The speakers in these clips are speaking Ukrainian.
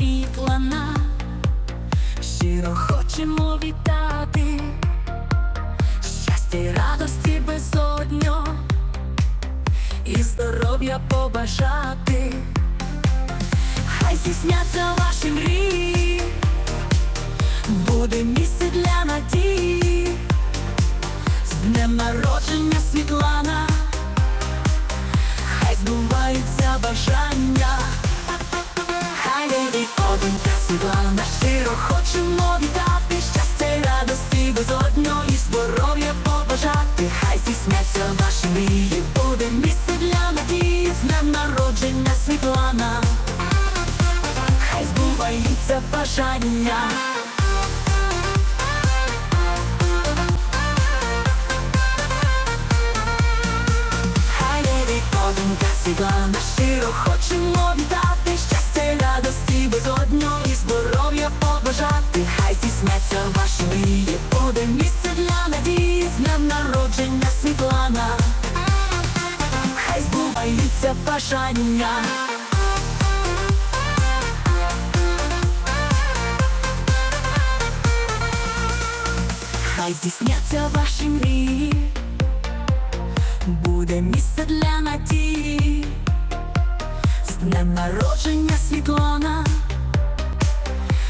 І плана, щиро хочемо вітати, щастя і радості безодньо. І здоров'я побажати, хай зісняться ваші мрії, буде місце для надії, з днем народження Світлана, хай збувається бажання. Щиро хочемо вітати Щастя й радості безодньо і здоров'я побажати. Хай здійсняться ваші мрії, буде місце для надії. З днем народження Світлана. Хай збуваються бажання. Хай леді одинка Світлана щиро хочемо збуваються бажання. Хай здійсняться ваші мрії. Буде місце для надії, з днем народження Світлана,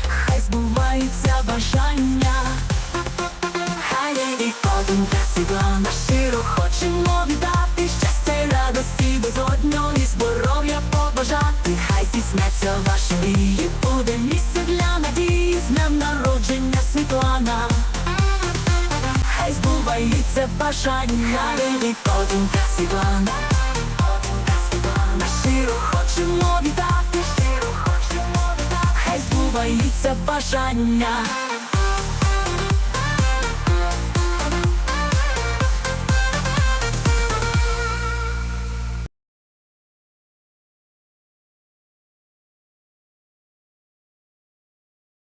хай збуваються бажання, здійсняться ваші мрії, буде місце для надії, з днем народження Світлана. Хай збувається бажання. Великодинка Світлана. Ми Щиро хочемо вітати. Хай збувається бажання